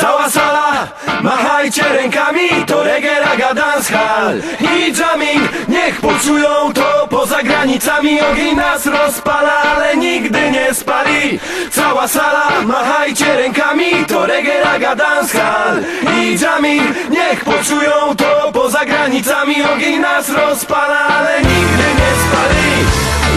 Cała sala, machajcie rękami To reggae, raga, dancehall I jamming, niech poczują to Poza granicami. Ogień nas rozpala Ale nigdy nie spali. Cała sala, machajcie rękami To reggae, raga, dancehall I jamming, niech poczują to Poza granicami. Ogień nas rozpala Ale nigdy nie spali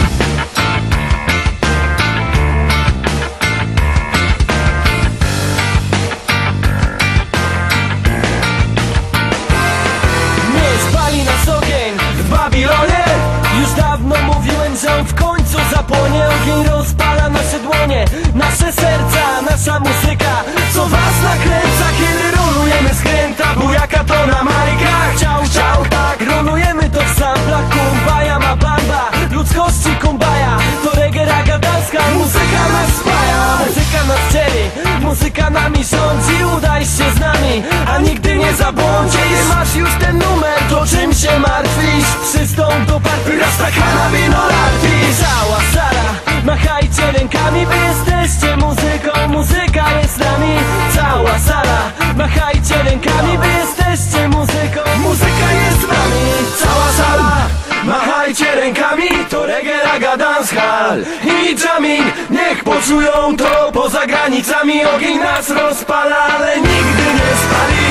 Ogień rozpala nasze dłonie Nasze serca, nasza muzyka. Co was nakręca, kiedy rolujemy skręta Bujaka to na majkach Ciał, ciał, tak Rolujemy to w samplach. Kumbaya ma bamba Ludzkości kumbaja To reggae, raga, danska Muzyka nas spaja. Muzyka nas dzieli Muzyka nami rządzi. Udaj się z nami A nigdy nie zabłądzi Kiedy masz już ten numer, to czym się martwisz? Przystąp do partii. Rasta kanabino artist Cała sala, machajcie rękami, wy jesteście muzyką, muzyka jest z nami. Cała sala, machajcie rękami, wy jesteście muzyką, Muzyka jest z nami. Cała sala Machajcie rękami. To reggae, raga, dancehall I jamming Niech poczują to Poza granicami. Ogień nas rozpala Ale nigdy nie spali.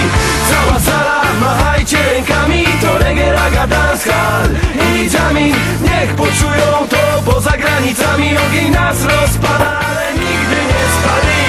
Cała sala Machajcie rękami. To reggae, raga, dancehall I jamming Niech poczują Poza granicami ogień nas rozpala Ale nigdy nie spali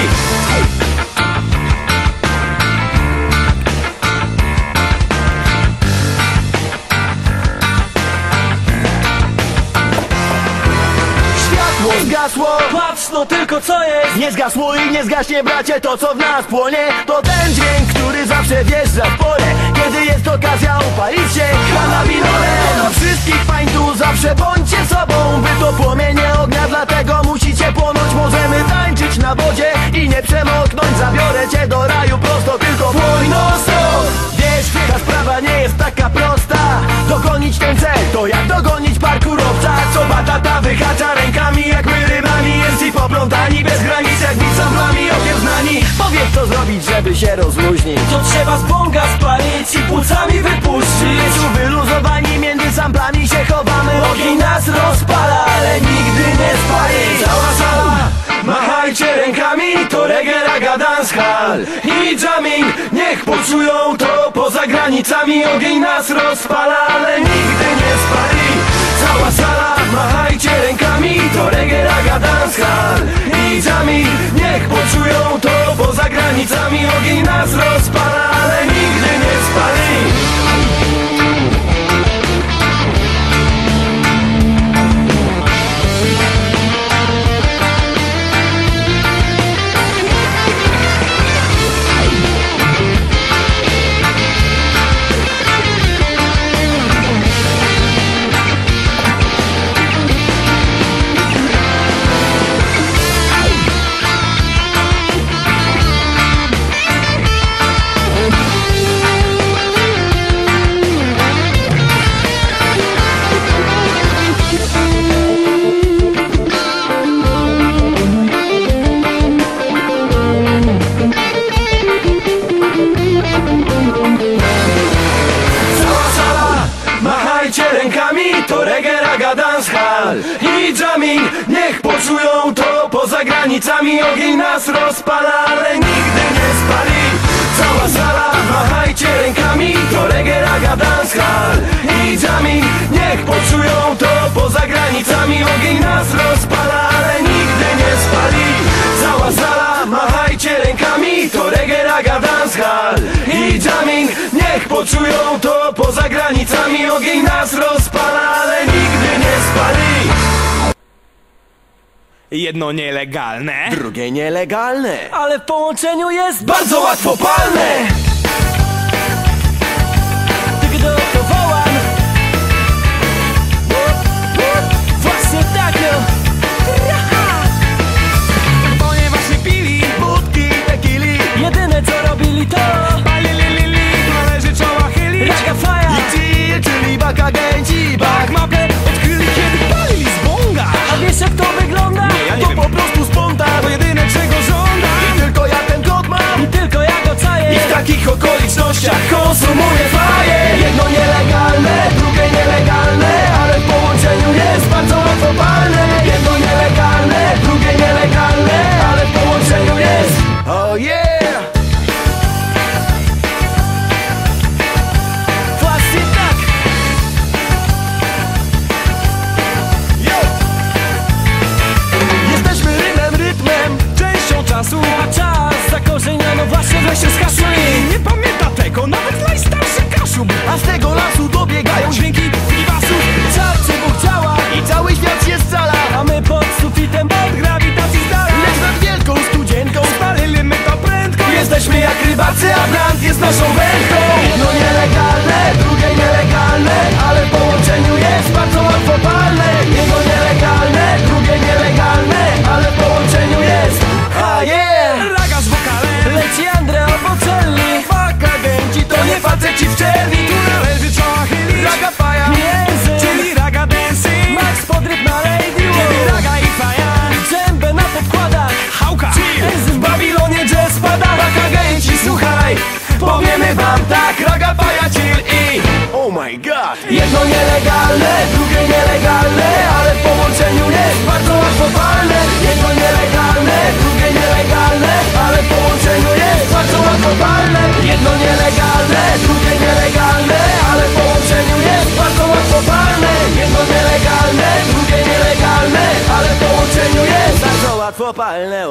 Światło zgasło. Patrz no tylko co jest. Nie zgasło i nie zgaśnie bracie to co w nas płonie. To ten dźwięk, który zawsze wjeżdża w pole. Kiedy jest okazja upalić się Kanabinole Do wszystkich pań tu zawsze bądźcie wodzie i nie przemoknąć. Zabiorę cię do raju prosto, tylko płoń non stop Wiesz, ta sprawa nie jest taka prosta. Dogonić ten cel, to jak dogonić parkurowca? Co batata wyhacza rękami jak my rybami? Jest i poplątani bez granic jak nic samplami okiem znani. Powiedz co zrobić, żeby się rozluźnić. To trzeba z bonga spalić i płucami dancehall I jamming, niech poczują to Poza granicami. Ogień nas rozpala Ale nigdy nie spali. Cała sala, machajcie rękami. To reggae, raga, dancehall I jamming, niech poczują to Poza machajcie rękami To reggae, dancehall. I jamming, niech poczują to Poza granicami. Ogień nas rozpala Ale nigdy nie spali. Cała sala, machajcie rękami To reggae, I jamming, niech poczują to Poza granicami. Ogień nas rozpala Ale nigdy nie spali. Jedno nielegalne. Drugie nielegalne. Ale w połączeniu jest Bardzo łatwo palne. Właśnie tak no so red. Jedno nielegalne, drugie nielegalne Ale w połączeniu jest bardzo łatwo palne Jedno nielegalne, drugie nielegalne Ale w połączeniu jest bardzo łatwo palne Jedno nielegalne, drugie nielegalne Ale w połączeniu jest bardzo łatwo palne Jedno nielegalne, drugie nielegalne Ale w połączeniu jest bardzo łatwo palne